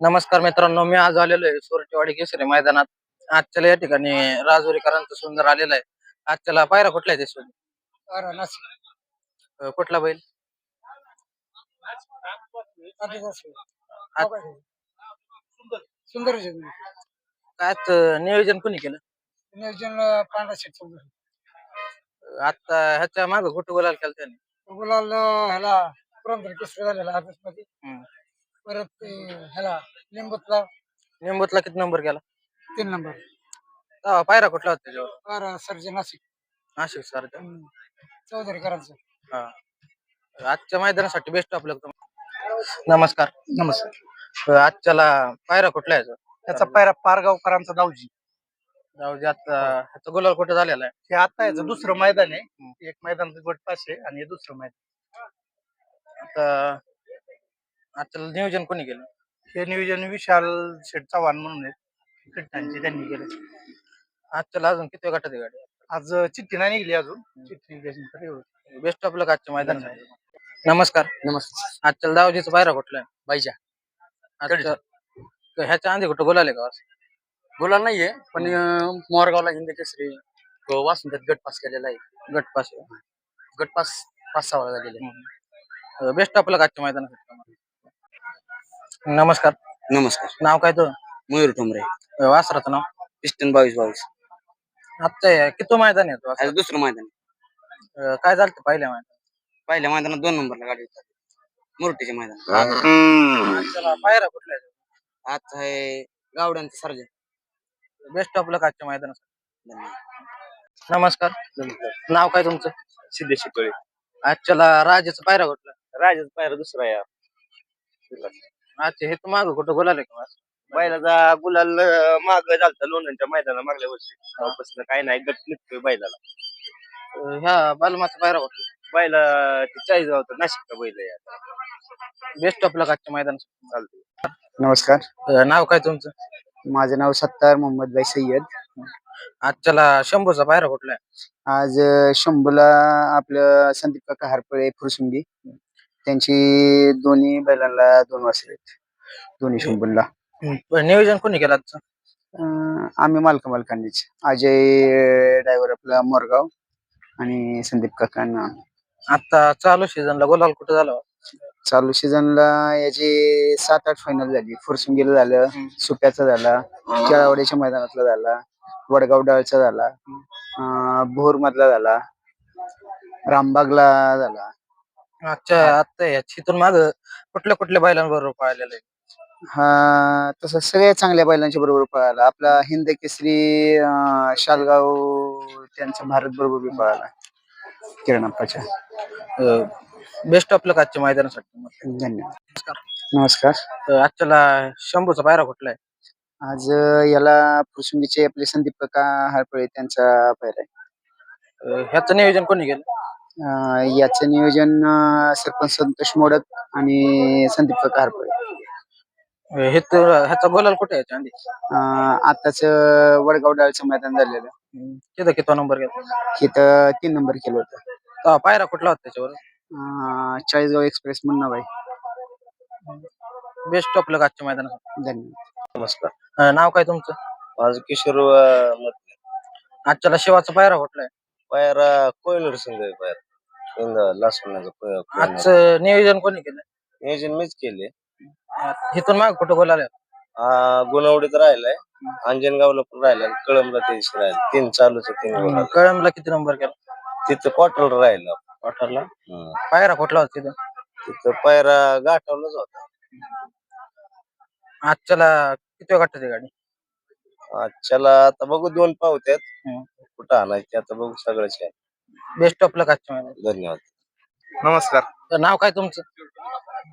नमस्कार मित्रांनो मी आज आलेलो आहे सोरटेवाडी केसरी मैदानात. आजच्याला या ठिकाणी राजुरीकरांचं सुंदर आलेलं आहे. आजच्याला पायरा कुठला आहे ते कुठला बैल? सुंदर आजचं नियोजन कोणी केलं? नियोजन पांढरा शेट आता ह्याच्या माग कुठं बोलायला केलं त्याने? गुलाल ह्याला पुरंदर केसरी झालेला ऑफिसमध्ये. परत ते ह्याला लिंबूतला? निंबूतला किती नंबर गेला? तीन नंबर पायरा कुठला होता त्याच्यावर? बारा सर्जन नाशिक. नाशिक सर हम्म. चौधरीकरांचं. हा. आजच्या मैदानासाठी बेस्ट आपलं नमस्कार. नमस्कार. अं, आजच्याला पायरा कुठला आहे त्याचा पायरा पारगावकरांचा दावजी जाऊ दे आता ह्याचा गुलाल कुठं झालेला आहे? हे आता याचं दुसरं मैदान आहे. एक मैदान गट पाचशे आणि हे दुसरं मैदान. आता आजच्याला नियोजन कोणी केलं? हे नियोजन विशाल शेठ चव्हाण म्हणून आहेत. त्यांनी केले. आजच्याला अजून किती गटात आहे गाडी? आज चिठ्ठी नाही निघली अजून. चिठ्ठी एवढं बेस्ट ऑफ लक आजच्या मैदानासाठी. नमस्कार. नमस्कार. आजच्या दावजीचा पायरा कुठला आहे बाईजा. आजच्या ह्याच्या आधी कुठं बोलाले का? बोलायला नाहीये पण अं, मोरगावला हिंदी केसरी वासून त्यात गट पास केलेला आहे. गट पास गट पास पाच सहा वेळा झालेले. बेस्ट ऑफ लक आजच्या मैदानासाठी. नमस्कार. नमस्कार. नाव काय तो मयूर ठोंबरे वासराचं नाव? पिस्टन बावीस बावीस. आजचं किती मैदान आहे तो आज दुसरं मैदान अं, काय झालं ते पहिल्या मैदान पहिल्या मैदानात दोन नंबरला गाडी होती. मुरटीचे मैदान. आजच्याला पायरा कुठला आहे आज आहे गावड्यांचं सर्जन. बेस्ट ऑफ लक आजच्या मैदानासाठी. नमस्कार. नाव काय तुमचं? सिद्धेशी कळे आजच्याला राजाचं पायरा कुठला? राजाचा पायरा दुसरा या अच्छा हे तू माग कुठं बोलाले का बैलाचा गुलाल माग झालता लोणंदच्या मैदाना मागल्या वर्षी. तेव्हापासून काही नाही गट निघतोय बैलाला. अं, ह्या बालमाचा पायरा कुठला बैला ते चाळीस होता नाशिकचा बैल आहे आता. बेस्ट ऑफ लक आजच्या मैदानासाठी चालतोय. नमस्कार. अं, नाव काय तुमचं? माझं नाव सत्तार मोहम्मद भाई सय्यद. आजच्याला शंभूचा पायरा कुठला आहे? आज अं, शंभूला आपलं संदीप काका हरपळे फुरसुंगी. त्यांची दोन्ही बैलांना दोन वासरे आहेत. दोन्ही शंभूला पण नियोजन कोणी केलं आजचं? अं, आम्ही मालक मालकांनीच. अजय ड्रायव्हर आपला मोरगाव आणि संदीप काकांना आता चालू सीझनला गोलाल कुठं झाला? चालू सीझनला याची सात आठ फायनल झाली. फुरसुंगीला झालं सुप्याचा झाला केळावड्याच्या मैदानातला झाला वडगाव डाळचा झाला भोर मधला झाला रामबागला झाला. आजच्या आता ह्याच्यातून माग कुठल्या कुठल्या बैलांबरोबर पाहिलेलं आहे? हा तसं सगळ्या चांगल्या बैलांच्या बरोबर पळाला. आपला हिंद केसरी अं, शालगाव त्यांचा भारत बरोबर बी पळाला. किरणाप्पाच्या बेस्ट ऑफ लक आजच्या मैदानासाठी धन्यवाद. नमस्कार. तर आजच्याला शंभूचा पायरा कुठला आहे? आज अं, याला फुरसुंगीचे आपले संदीप काका हरपळे त्यांचा पैर आहे. अं, ह्याचं नियोजन कोणी केलं? याचं नियोजन अं, सरपंच संतोष मोडक आणि संदीप काका हरपळे हे तर ह्याचा गोलाल कुठे आहे चांदी? आताच वडगाव डाळचं मैदान झालेलं. तिथं किती नंबर गेला? तिथं तीन नंबर केलं होतं. तेव्हा पायरा कुठला होता त्याच्यावर? अं, चाळीसगाव एक्सप्रेस म्हणून नाव आहे. बेस्ट लक आजच्या मैदानासाठी धन्यवाद. नमस्कार. अं, नाव काय तुमचं? माझं किशोर अं, मत- आजच्याला शिवाचा पायरा कुठला आहे? पायरा कोयनूर संघ आहे पायरा. इंद लासवण्याचं आजचं नियोजन कोणी केलं? नियोजन मीच केले इथून माग कुठं गोलाल गुणवडीत राहिलाय. अंजनगावला पण राहिलाय कळमला ते राहिलं तीन चालूच तीन. कळमला किती नंबर केला? तिथं क्वार्टर राहिलं. क्वार्टरला. पायरा कुठला होता तिथं? तिथं पायरा गाठवलाच होता. आजच्याला किती गटात आहे गाडी? आजच्याला आता बघू दोन पावत्यात. कुठं आणायचे आता बघू सगळंच आहे बेस्ट ऑफ लक आजच्या मैदानात धन्यवाद. नमस्कार. तर नाव काय तुमचं?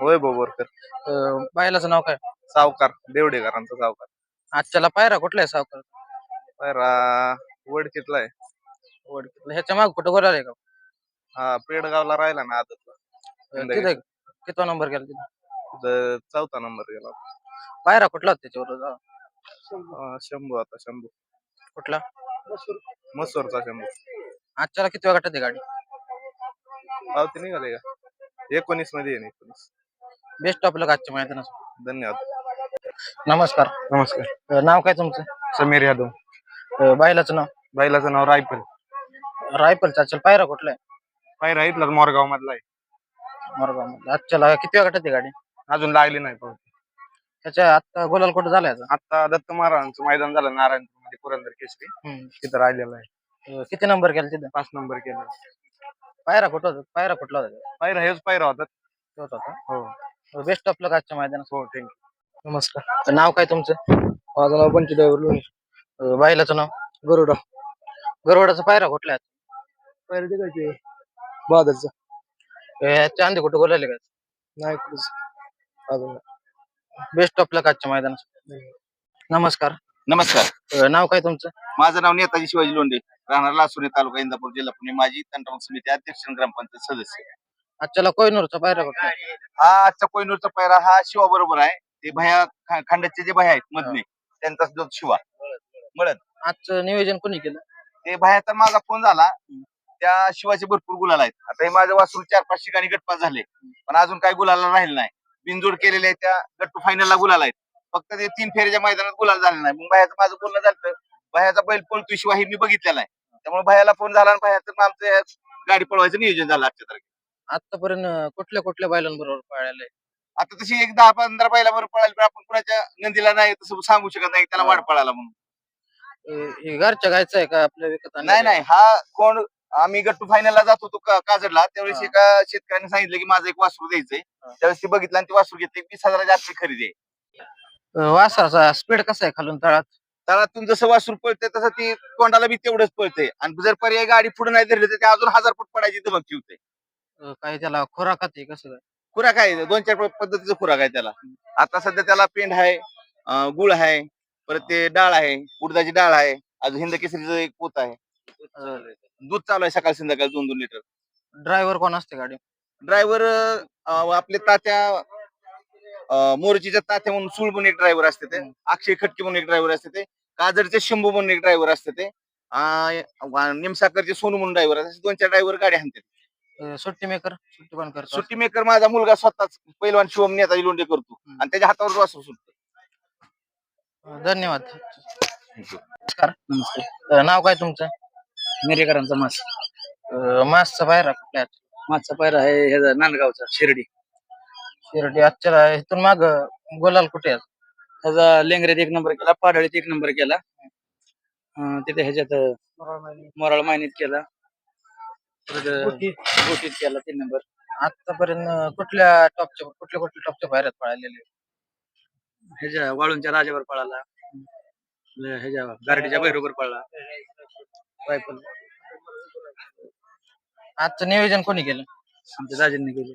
होय बोरकर. अं, बायलाचं नाव काय? सावकार देवडेकरांचा सावकार. आजच्याला पायरा कुठला आहे सावकार? पायरा वडकीतला आहे. ह्याच्या माग कुठं गोलाल आहे का? हा पेडगावला राहिला ना आदतला. अं, तिथं किती नंबर गेला तिथं? चौथा नंबर गेला पायरा कुठला होता त्याच्यावर. अं, शंभू आता शंभू. कुठला? मसूरचा शंभू. आजच्याला किती गटात आहे गाडी? पावती निघाले का? एकोणीसमध्ये आहे एकोणीस. बेस्ट ऑफ लक आजच्या मैदानात. धन्यवाद. नमस्कार. नमस्कार. अ, नाव काय तुमचं? समीर यादव. अ, बैलाचं नाव? बैलाचं नाव रायफल. रायफलचा असेल पायरा कुठला आहे? पायरा इथला मोरगाव मधला आहे. मोरगाव आजच्याला किती वेळ गटात गाडी? अजून लागली नाही पाऊस त्याच्या आता गोलाल कुठं झालाय याचा? आता दत्त महाराजांचं मैदान झालं नारायणपूरमध्ये पुरंदर केसरी. हम्म. तिथं राहिलेलं आहे. किती नंबर केला तिथं? पाच नंबर केलं. पायरा कुठं होता? पायरा कुठला होता? पायरा हेच पायरा होता. तोच होता हो. बेस्ट ऑफ लक आजच्या मैदानात. हो थँक्यू नमस्कार. नाव काय तुमचं? माझं नाव ड्रायव्हर अ, बैलाचं नाव? गरुडा. गरवडाचा पायरा कुठला आहे? पहिलं ते काय ह्याच्या आधी कुठं बोलायला काय नाही कुठंच. अजून बेस्ट ऑफ लक आजच्या मैदानात. नमस्कार. नमस्कार. अ, नाव काय तुमचं? माझं नाव नेताजी शिवाजी लोंढे. राहणार लासुरे तालुका इंदापूर जिल्हा पुणे. माजी तंत्रमग समिती अध्यक्ष आणि ग्रामपंचायत सदस्य. आजच्याला कोयनूरचा पायरा आहे? हा आजचा कोयनूरचा पैरा हा शिवा बरोबर आहे. ते भया खा- खांड्याचे जे भया आहेत मधले त्यांचा जो शिवा. आजचं नियोजन कोणी केलं? ते भयाचा माझा फोन झाला. त्या शिवाचे भरपूर गुलाल आहेत. आता हे माझं वासरू चार पाच ठिकाणी गटपास झाले. पण अजून काही गुलाला राहिले नाही. बिनजोड केलेले आहेत त्या गट्टू फायनलला गुलाल आहेत. फक्त ते तीन फेरीच्या मैदानात गुलाल झाले नाही. मग भयाचं माझं बोलणं झालं भयाचा बैल पळतोय शिवाय मी बघितलेला आहे त्यामुळे भयाला फोन झाला आणि भयाचं आमचं गाडी पळवायचं नियोजन झालं आजच्या तारखेला. आतापर्यंत कुठल्या कुठल्या बैलांबरोबर पाळलेलं आहे आता तशी एक दहा पंधरा बैलावर पळायला पण आपण कुणाच्या नंदीला नाही तसं सांगू शकत नाही त्याला वाढ पळाला म्हणून. हे घरच्या गायचं आहे का आपल्या विकत नाही? नाही हा कोण आम्ही गट्टू फायनलला जात होतो काजडला त्यावेळेस. एका शेतकऱ्याने सांगितलं की माझं एक वासरू द्यायचंय. त्यावेळेस ते बघितलं आणि ते वासरू घेतले वीस हजाराची आजची खरेदी आहे. वासराचा स्पीड कसा आहे खालून तळात? तळातून जसं वासरू पळते तसं ती तोंडाला बी तेवढंच पळते आणि जर पर्याय गाडी पुढे नाही धरली तर ते अजून हजार फूट पडायची धमकी होते अ, काही त्याला खोराकात आहे कसं काय? खुराक आहे दोन चार पद्धतीचं खुराक आहे त्याला. आता सध्या त्याला पेंड आहे अं, गुळ आहे परत ते डाळ आहे उडदाची डाळ आहे अजून हिंद केसरीचं एक पोत आहे. दूध चालू आहे सकाळ संध्याकाळ दोन दोन लिटर. ड्रायव्हर कोण असते गाडी ड्रायव्हर आपले तात्या मोरचीच्या तात्या म्हणून सुळ म्हणून एक ड्रायव्हर असते ते. अक्षय खटके म्हणून एक ड्रायव्हर असते ते. काजरचे शंभू म्हणून एक ड्रायव्हर असते ते. निमसाकरचे सोनू म्हणून ड्रायव्हर असते. दोन चार ड्रायव्हर गाडी आणतात अ, सुट्टी मेकर सुट्टी पण करतो सुट्टी मेकर माझा मुलगा स्वतःच पैलवान शिवम नेताजी लोंढे करतो. आणि त्याच्या हातावर वासरू सुटतो. अ, धन्यवाद. नमस्कार. नमस्ते अ, नाव काय तुमचं? मिरेकरांचा मास. अ, मासचा पायरा कुठल्या? पायरा आहे ह्याचा नांदगावचा शिर्डी. शिर्डी आजच्याला इथून माग गोलाल कुठे आहे? ह्याचा लेंगऱ्यात एक नंबर केला पाडळीत एक नंबर केला. अं, तिथे ह्याच्यात मोराळ मायनीत केला. परत गोटीत केला तीन नंबर. आतापर्यंत कुठल्या टॉपच्या कुठल्या कुठल्या टॉपच्या पायऱ्यात पळालेले? ह्याच्या वाळूंच्या राजावर पळाला. ह्याच्या गारडीच्या भैरोबर पळला. रायफल आजचं नियोजन कोणी केलं? आमच्या दाजींनी केले.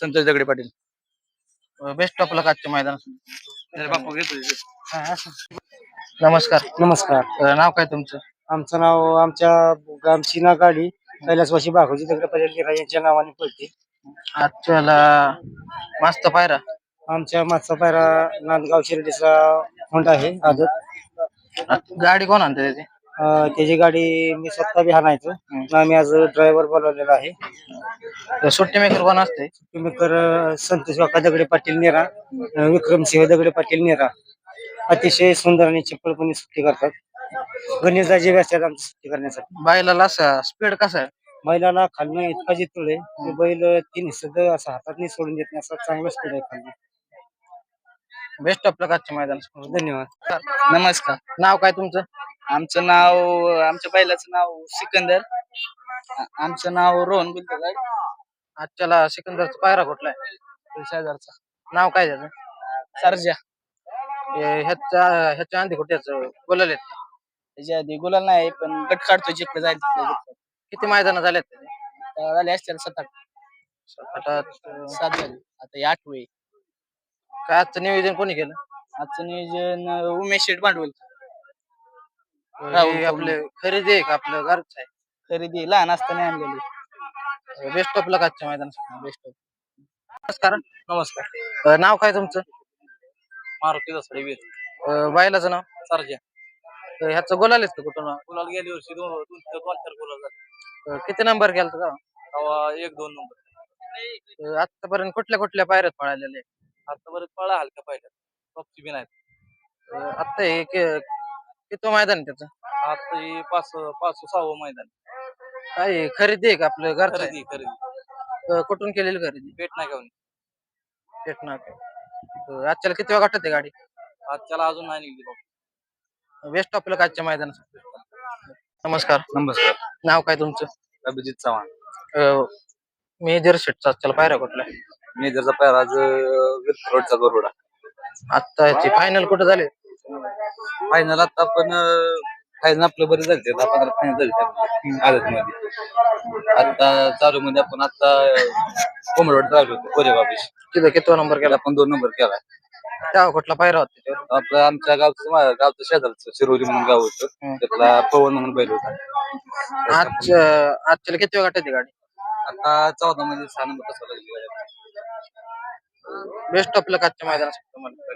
Santosh Dagade Patil. Best of luck आजच्या मैदानात. नमस्कार. नमस्कार. अ, नाव काय तुमचं? आमचं नाव आमच्या आमची ना गाडी कैलासवासी बाघोजी दगड पटेल यांच्या नावाने पडते. आजच्याला मस्त पायरा? आमच्या मागचा पायरा नांदगाव शिर्डीचा होंडा आहे आदत. आज गाडी कोण आणते त्याची? त्याची गाडी मी स्वतः बी हाणायचो. आम्ही आज ड्रायव्हर बोलवलेला आहे. सुट्टी मेकर कोण असते तुम्ही कर संतोष वाका दगडे पाटील नेरा. विक्रमसिंह दगडे पाटील नेरा. अतिशय सुंदर आणि चिपळपणे सुट्टी करतात. गणेशदाजी बी असतात आमची सुट्टी करण्यासाठी. बैलाला असा स्पीड कसा आहे? बैलाला खालनं इतका जितोय की बैल तीन हिस्से असं हातात सोडून देत नाही असा चांगला स्पीड आहे खाली बेस्ट ऑफ लक आजच्या मैदानात धन्यवाद. नमस्कार. नाव काय तुमचं? आमचं नाव आमच्या बैलाचं नाव सिकंदर. आ- आमचं नाव रोहन गुलतगाड आजच्याला सिकंदरचा पायरा कुठला आहे शेजारचा. नाव काय त्याचं? सरजा. हे- ह्याच्या ह्याच्या आधी कुठे बोलले त्याच्या आधी गुलाल नाही पण गट काढतो जिकडे जाईल तिकडे जिकडे. किती मैदान झालेत? आता झाले असतील सात आठ. आता सात झाले. आता हे आठवे. काय आजचं नियोजन कोणी केलं? आजचं नियोजन अं, उमेश शेठ भांडवल. राहुल हे आपले खरेदी आहे का आपलं घरचं आहे? खरेदी लहान असताना आणलेली. बेस्ट ऑफ लक आजच्या मैदानासाठी. बेस्ट ऑफ नमस्कार. नमस्कार. अ, नाव काय तुमचं? मारुती दसडे वीर. अ, बैलाचं नाव? सरजा अ, ह्याचं गोलालेच का कुठून गुलाल गेल्या वर्षी दोन दोन दोन चार गुलाल झाले. अ, किती नंबर केला का तेव्हा एक दोन नंबर आतापर्यंत कुठल्या कुठल्या पायऱ्यात पळालेले? आता बरं पळा हलका पाहिजे टॉपची बिन आहेत आता हे कि- किती मैदान आहे त्याचं? आता हे पाच पाच सहावं मैदान काय? खरेदी आहे का आपलं घर खरेदी खरेदी. कुठून केलेली खरेदी? भेट नाही घेऊन पेटणार आजच्याला किती वेळ गाठत आहे गाडी? आजच्याला अजून नाही निघली बघ. वेस्ट ऑफला कालच्या मैदानात? नमस्कार. नमस्कार. नाव काय तुमचं? अभिजित चव्हाण. अं, मेजर शेटचा आजच्याला पायऱ्या कुठला मेजरचा पायरा आज रोडचा गरुडा आता याची फायनल कुठं झाले? फायनल आता आपण फायनल आपलं बरं झालं दहा पंधरा फायनल झाले आदत मध्ये आता चालू मध्ये आपण आता कोमरवाड चालू होतो कोरे बाबीश. तिथं किती नंबर केला? आपण दोन नंबर केला. त्या कुठला पायरा होता त्याच्यावर? आपलं आमच्या गावचं गावचं शेजारचं शिरोली म्हणून गाव होतं. त्यातला पवन म्हणून बैल होता. आज अं, आजच्याला किती वेळ आहे गाडी? आता चौदा मध्ये सहा नंबर कसा लागली बेस्ट ऑफ लक आजच्या मैदानासाठी तुम्हाला.